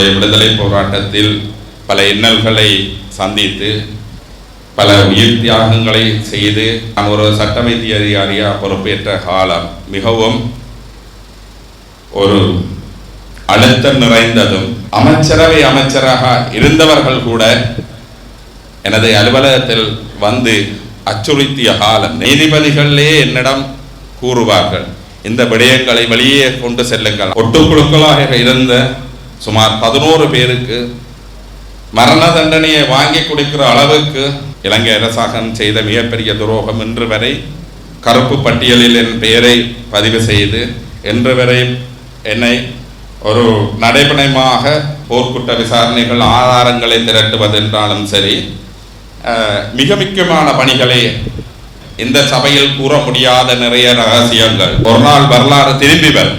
நம்முடைய விடுதலை போராட்டத்தில் பல இன்னல்களை சந்தித்து பல உயிர் தியாகங்களை செய்து நான் ஒரு சட்ட வைத்திய அதிகாரியாக பொறுப்பேற்ற காலம் மிகவும் ஒரு அழுத்தம் நிறைந்ததும் அமைச்சரவை அமைச்சராக இருந்தவர்கள் கூட எனது அலுவலகத்தில் வந்து அச்சுறுத்திய காலம். நீதிபதிகளே என்னிடம் கூறுவார்கள் இந்த விடயங்களை வெளியே கொண்டு செல்லுங்கள். ஒட்டுக்குழுக்களாக இருந்த சுமார் பதினோரு பேருக்கு மரண தண்டனையை வாங்கி கொடுக்கிற அளவுக்கு இலங்கை அரசாங்கம் செய்த மிகப்பெரிய துரோகம் இன்று வரை கருப்பு பட்டியலில் என் பெயரை பதிவு செய்து இன்று வரை என்னை ஒரு நடைபெணமாக போர்க்குற்ற விசாரணைகள் ஆதாரங்களை திரட்டுவது என்றாலும் சரி மிக முக்கியமான பணிகளை இந்த சபையில் கூற முடியாத நிறைய ரகசியங்கள். ஒரு நாள் வரலாறு திரும்பி வரும்.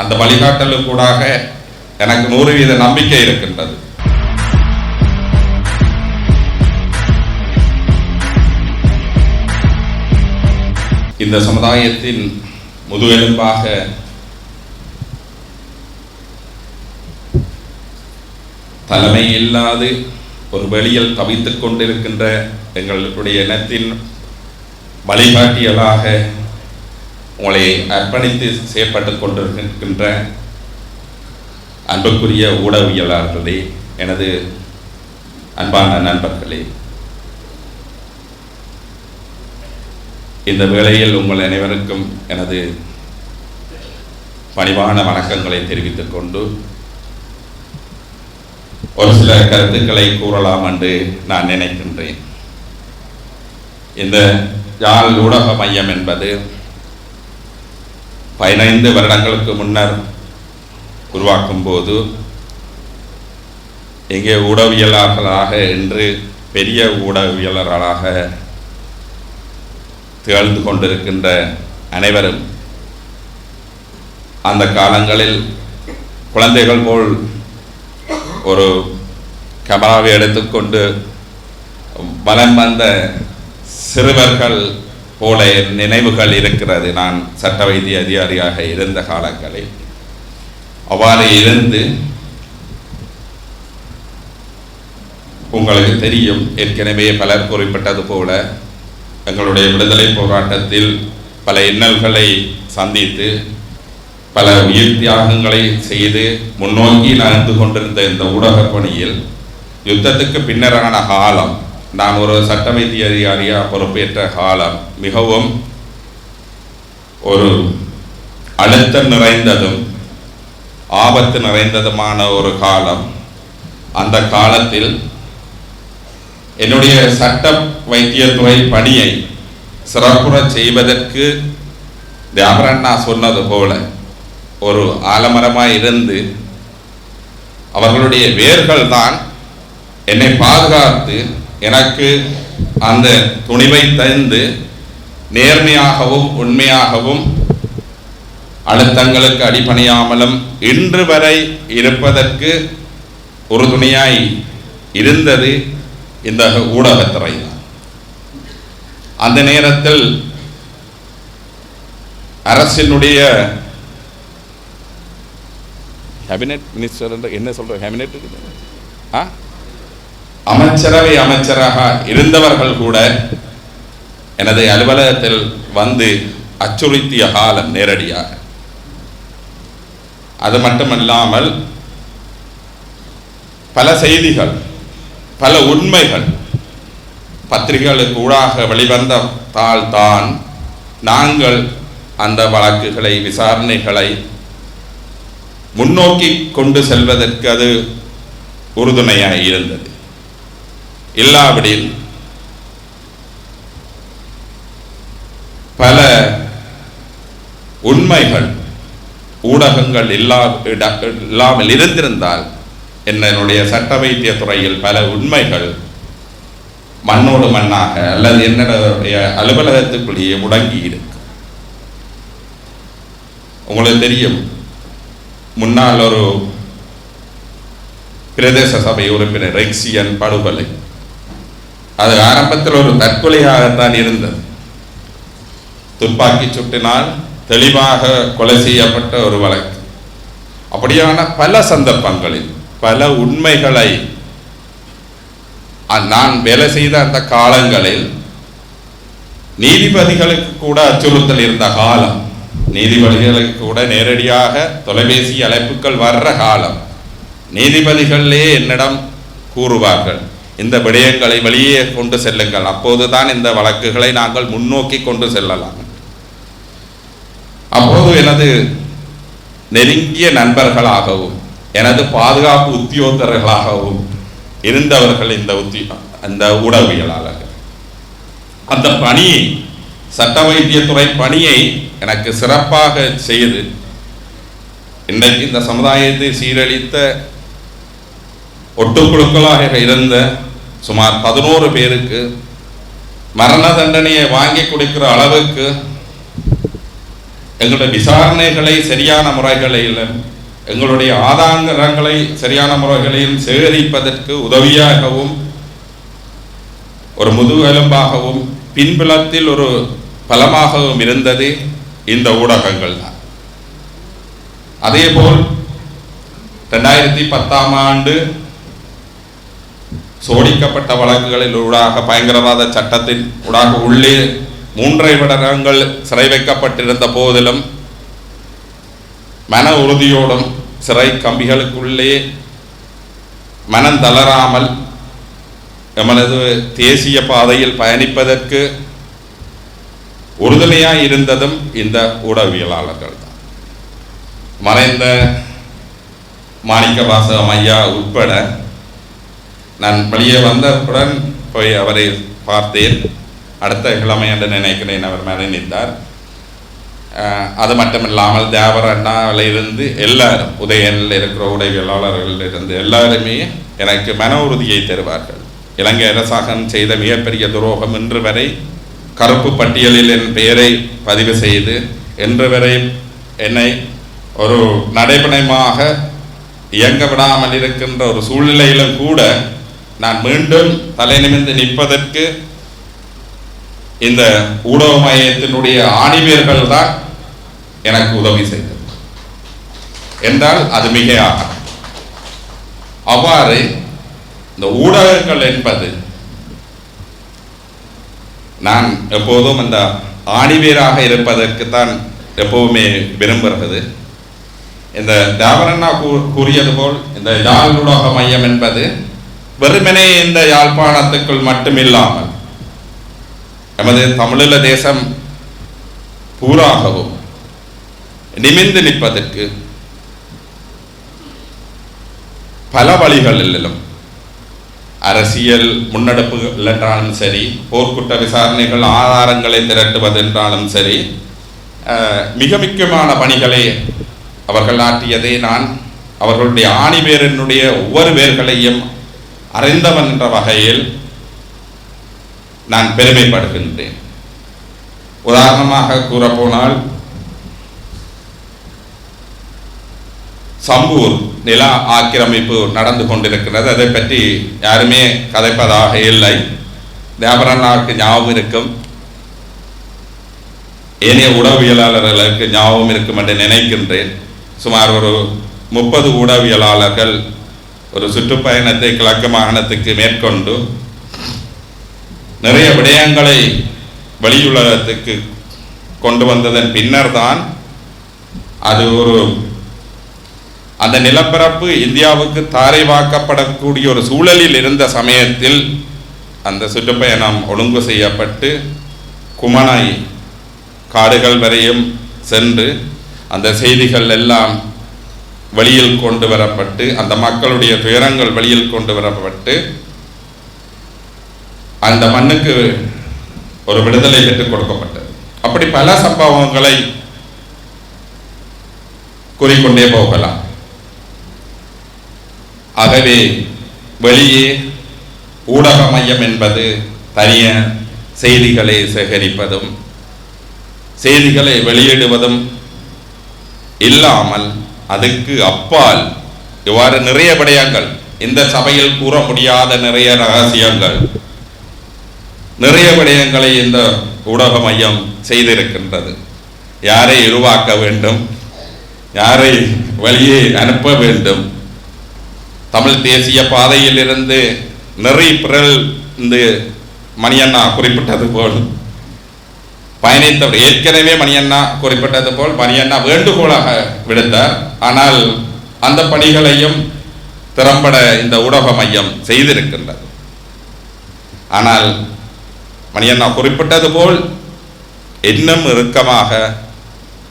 அந்த வழிகாட்டலுக்கூடாக எனக்கு நூறு வீத நம்பிக்கை இருக்கின்றது. இந்த சமுதாயத்தின் முதுகெலும்பாக தலைமை இல்லாது ஒரு வெளியில் தவித்துக் கொண்டிருக்கின்ற எங்களுடைய இனத்தின் வழிகாட்டியலாக உங்களை அர்ப்பணித்து செயற்பட்டுக் கொண்டிருக்கின்ற அன்புக்குரிய ஊடகவியலாளர்களே எனது அன்பான நண்பர்களே. இந்த வேளையில் உங்கள் அனைவருக்கும் எனது பணிவான வணக்கங்களை தெரிவித்துக் கொண்டு ஒரு சில கருத்துக்களை கூறலாம் என்று நான் நினைக்கின்றேன். இந்த யாழ் ஊடக மையம் என்பது பதினைந்து வருடங்களுக்கு முன்னர் உருவாக்கும் போது இங்கே ஊடகவியலாளர்களாக இன்று பெரிய ஊடகவியலாளராக திகழ்ந்து கொண்டிருக்கின்ற அனைவரும் அந்த காலங்களில் குழந்தைகள் போல் ஒரு கேமராவை எடுத்துக்கொண்டு வலம் வந்த சிறுவர்கள் போல நினைவுகள் இருக்கிறது. நான் சட்ட வைத்திய அதிகாரியாக இருந்த காலங்களில். அவ்வாறு இருந்து உங்களுக்கு தெரியும். ஏற்கனவே பலர் குறிப்பிட்டது போல எங்களுடைய விடுதலை போராட்டத்தில் பல இன்னல்களை சந்தித்து பல உயிர் தியாகங்களை செய்து முன்னோக்கி நடந்து கொண்டிருந்த இந்த ஊடக பணியில் யுத்தத்துக்கு பின்னரான காலம் நான் ஒரு சட்ட வைத்திய அதிகாரியாக பொறுப்பேற்ற காலம் மிகவும் ஒரு அழுத்தம் நிறைந்ததும் ஆபத்து நிறைந்ததுமான ஒரு காலம். அந்த காலத்தில் என்னுடைய சட்ட வைத்தியத்துறை பணியை சிறப்புற செய்வதற்கு தியாகரண்ணா சொன்னது போல ஒரு ஆலமரமாக இருந்து அவர்களுடைய வேர்கள் தான் என்னை பாதுகாத்து எனக்கு அந்த துணிவை தந்து நேர்மையாகவும் உண்மையாகவும் அழுத்தங்களுக்கு அடிபணியாமலும் இன்று வரை இருப்பதற்கு உறுதுணையாய் இருந்தது இந்த ஊடகத்துறை தான் அந்த நேரத்தில் அரசினுடைய கேபினெட் மினிஸ்டர் என்று என்ன சொல்ற கேபினெட் ஆ? அமைச்சரவை அமைச்சராக இருந்தவர்கள் கூட எனது அலுவலகத்தில் வந்து அச்சுறுத்திய காலம் நேரடியாக. அது மட்டுமல்லாமல் பல செய்திகள் பல உண்மைகள் பத்திரிகைகளுக்கு ஊடாக வெளிவந்ததால் தான் நாங்கள் அந்த வழக்குகளை விசாரணைகளை முன்னோக்கி கொண்டு செல்வதற்கு அது உறுதுணையாக இருந்தது. இல்லாவிடில் பல உண்மைகள் ஊடகங்கள் இல்லா இல்லாமல் இருந்திருந்தால் என்னுடைய சட்ட வைத்திய துறையில் பல உண்மைகள் மண்ணோடு மண்ணாக அல்லது என்னுடைய அலுவலகத்துக்குள்ளேயே முடங்கி இருக்கு. உங்களுக்கு தெரியும் முன்னால் ஒரு பிரதேச சபை உறுப்பினர் ரெக்சியன் படுகொலை. அது ஆரம்பத்தில் ஒரு தற்கொலையாகத்தான் இருந்தது. துப்பாக்கி சுட்டினால் தெளிவாக கொலை செய்யப்பட்ட ஒரு வழக்கு. அப்படியான பல சந்தர்ப்பங்களில் பல உண்மைகளை நான் வேலை செய்த அந்த காலங்களில் நீதிபதிகளுக்கு கூட அச்சுறுத்தல் இருந்த காலம் நீதிபதிகளுக்கு கூட நேரடியாக தொலைபேசி அழைப்புகள் வர்ற காலம் நீதிபதிகளே என்னிடம் கூறுவார்கள் இந்த விடயங்களை வெளியே கொண்டு செல்லுங்கள் அப்போதுதான் இந்த வழக்குகளை நாங்கள் முன்னோக்கி கொண்டு செல்லலாம். அப்போது எனது நெருங்கிய நண்பர்களாகவும் எனது பாதுகாப்பு உத்தியோகர்களாகவும் இருந்தவர்கள் இந்த உத்தி அந்த ஊடகவியலாளர்கள். அந்த பணியை சட்ட வைத்தியத்துறை பணியை எனக்கு சிறப்பாக செய்து இன்றைக்கு இந்த சமுதாயத்தை சீரழித்த ஒட்டுக்குழுக்களாக இருந்த சுமார் பதினோரு பேருக்கு மரண தண்டனையை வாங்கி கொடுக்கிற அளவுக்கு எங்களுடைய விசாரணைகளை சரியான முறைகளில் எங்களுடைய ஆதாரங்களை சரியான முறைகளில் சேகரிப்பதற்கு உதவியாகவும் ஒரு முதுகெலும்பாகவும் பின்புலத்தில் ஒரு பலமாகவும் இருந்தது இந்த ஊடகங்கள் தான். அதேபோல் ரெண்டாயிரத்தி பத்தாம் ஆண்டு சோடிக்கப்பட்ட வழக்குகளில் ஊடாக பயங்கரவாத சட்டத்தின் ஊடாக உள்ளே மூன்றை வருடங்கள் சிறை வைக்கப்பட்டிருந்த போதிலும் மன உறுதியோடும் சிறை கம்பிகளுக்குள்ளே மனம் தளராமல் எமது தேசிய பாதையில் பயணிப்பதற்கு உறுதுணையாக இருந்ததும் இந்த ஊடகவியலாளர்கள் தான். மறைந்த மாணிக்க வாசகம் ஐயா உட்பட நான் வெளியே வந்தவுடன் போய் அவரை பார்த்தேன். அடுத்த கிழமை என்று நினைக்கிறேன் அவர் மரணித்தார் அது மட்டுமில்லாமல் தேவர் அண்ணாவில் இருந்து எல்லாரும் உதயனில் இருக்கிற உடைவியலாளர்கள் இருந்து எல்லாருமே எனக்கு மன உறுதியை தருவார்கள். இலங்கை அரசாங்கம் செய்த மிகப்பெரிய துரோகம் இன்று வரை கருப்பு பட்டியலில் என் பெயரை பதிவு செய்து இன்று வரை என்னை ஒரு நடைபயணமாக இயங்க விடாமல் இருக்கின்ற ஒரு சூழ்நிலையிலும் கூட நான் மீண்டும் தலை நிமிர்ந்து நிற்பதற்கு இந்த ஊடக மையத்தினுடைய ஆணிவேர்கள் தான் எனக்கு உதவி செய்தது. என்றால் அது மிகையாக அவ்வாறு இந்த ஊடகங்கள் என்பது நான் எப்போதும் அந்த ஆணிவேராக இருப்பதற்குத்தான் எப்போவுமே எப்பவுமே விரும்புகிறது. இந்த தேவரண்ணா கூ- கூறியது போல் இந்த யாழ் ஊடக மையம் என்பது வெறுமனே இந்த யாழ்ப்பாணத்துக்குள் மட்டுமில்லாமல் நமது தமிழீழ தேசம் பூராகவும் நிமிர்ந்து நிற்பதற்கு பல வழிகளிலும் அரசியல் முன்னெடுப்புகள் என்றாலும் சரி போர்க்குற்ற விசாரணைகள் ஆதாரங்களை திரட்டுவது என்றாலும் சரி மிக முக்கியமான பணிகளை அவர்கள் ஆற்றியதை நான் அவர்களுடைய ஆணிவேரனுடைய ஒவ்வொரு வேர்களையும் அறிந்தவன் என்ற வகையில் நான் பெருமைப்படுகின்றேன். உதாரணமாக கூறப்போனால் சம்பூர் நில ஆக்கிரமிப்பு நடந்து கொண்டிருக்கிறது. அதை பற்றி யாருமே கதைப்பதாக இல்லை. தேவரண்ணாவுக்கு ஞாபகம் இருக்கும். ஏனைய உடவியலாளர்களுக்கு ஞாபகம் இருக்கும் என்று நினைக்கின்றேன். சுமார் ஒரு முப்பது உடவியலாளர்கள் ஒரு சுற்றுப்பயணத்தை கிழக்கு மாகாணத்துக்கு மேற்கொண்டு நிறைய விடயங்களை வெளியுலகத்துக்கு கொண்டு வந்ததன் பின்னர் தான் அது ஒரு அந்த நிலப்பரப்பு இந்தியாவுக்கு தாரைவாக்கப்படக்கூடிய ஒரு சூழலில் இருந்த சமயத்தில் அந்த சுற்றுப்பயணம் ஒழுங்கு செய்யப்பட்டு குமணாய் காடுகள் வரையும் சென்று அந்த செய்திகள் எல்லாம் வெளியில் கொண்டு வரப்பட்டு அந்த மக்களுடைய துயரங்கள் வெளியில் கொண்டு வரப்பட்டு அந்த மண்ணுக்கு ஒரு விடுதலை பெற்றுக் கொடுக்கப்பட்டது. அப்படி பல சம்பவங்களை கூறிக்கொண்டே போகலாம். ஆகவே வெளியே ஊடக மையம் என்பது தனிய செய்திகளை சேகரிப்பதும் செய்திகளை வெளியிடுவதும் இல்லாமல் அதுக்கு அப்பால் இவ்வாறு நிறைய விடயங்கள் இந்த சபையில் கூற முடியாத நிறைய ரகசியங்கள் நிறைய விடயங்களை இந்த ஊடக மையம் செய்திருக்கின்றது. யாரை உருவாக்க வேண்டும்? யாரை வழியே அனுப்ப வேண்டும்? தமிழ் தேசிய பாதையிலிருந்து நிறைய பிறல் இந்த மணியண்ணா குறிப்பிட்டது போல் பயணித்தவர் ஏற்கனவே மணியண்ணா குறிப்பிட்டது போல் மணியண்ணா வேண்டுகோளாக விடுத்தார். ஆனால் அந்த பணிகளையும் திறம்பட இந்த ஊடக மையம் செய்திருக்கின்றது. ஆனால் மணியண்ணா குறிப்பிட்டது போல் இன்னும் இறுக்கமாக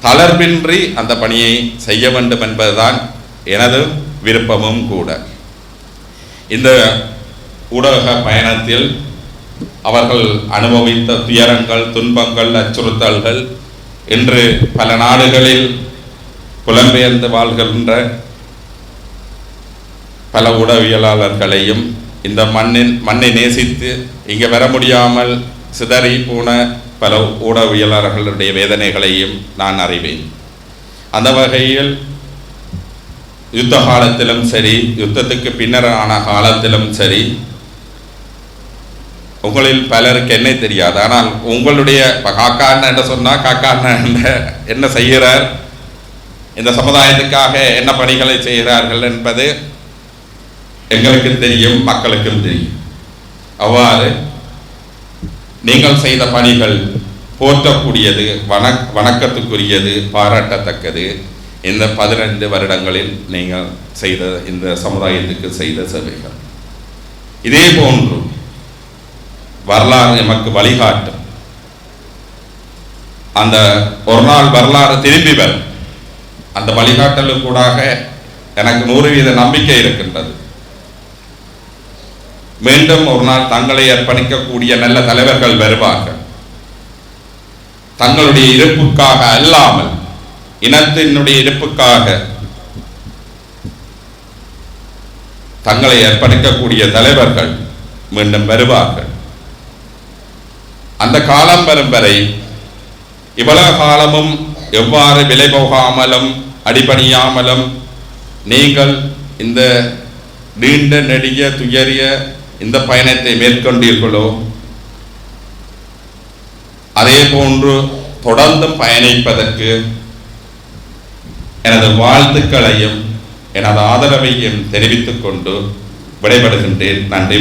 தளர்வின்றி அந்த பணியை செய்ய வேண்டும் என்பதுதான் எனது விருப்பமும் கூட. இந்த ஊடக பயணத்தில் அவர்கள் அனுபவித்த துயரங்கள் துன்பங்கள் அச்சுறுத்தல்கள் இன்று பல நாடுகளில் புலம்பெயர்ந்து வாழ்கின்ற பல உடவியலாளர்களையும் இந்த மண்ணின் மண்ணை நேசித்து இங்கே வர முடியாமல் சிதறி போன பல ஊடகவியலாளர்களுடைய வேதனைகளையும் நான் அறிவேன். அந்த வகையில் யுத்த காலத்திலும் சரி யுத்தத்துக்கு பின்னரான காலத்திலும் சரி உங்களில் பலருக்கு என்ன தெரியாது. ஆனால் உங்களுடைய இப்ப காக்கா என்ன சொன்னால் காக்கா என்ன- என்ன செய்கிறார்? இந்த சமுதாயத்துக்காக என்ன பணிகளை செய்கிறார்கள் என்பது எங்களுக்கும் தெரியும் மக்களுக்கும் தெரியும். அவ்வாறு நீங்கள் செய்த பணிகள் போற்றக்கூடியது வணக் வணக்கத்துக்குரியது பாராட்டத்தக்கது. இந்த பதினைந்து வருடங்களில் நீங்கள் செய்த இந்த சமுதாயத்துக்கு செய்த சேவைகள். இதே போன்று வரலாறு எமக்கு வழிகாட்டும். அந்த ஒரு நாள் வரலாறு திரும்பி வரும். அந்த வழிகாட்டலுக்கூடாக எனக்கு நூறு வீத நம்பிக்கை இருக்கின்றது. மீண்டும் ஒரு நாள் தங்களை அர்ப்பணிக்கக்கூடிய நல்ல தலைவர்கள் வருவார்கள். தங்களுடைய இருப்புக்காக அல்லாமல் இனத்தினுடைய இருப்புக்காக தங்களை அர்ப்பணிக்கக்கூடிய தலைவர்கள் மீண்டும் வருவார்கள். அந்த காலம் வரும் வரை இவ்வளவு காலமும் எவ்வாறு விலை போகாமலும் அடிபணியாமலும் நீங்கள் இந்த நீண்ட நெடிய துயரிய இந்த பயணத்தை மேற்கொண்டீர்களோ? அதே போன்று தொடர்ந்து பயணிப்பதற்கு எனது வாழ்த்துக்களையும் எனது ஆதரவையும் தெரிவித்துக் கொண்டு விடைபெறுகின்றேன். நன்றி.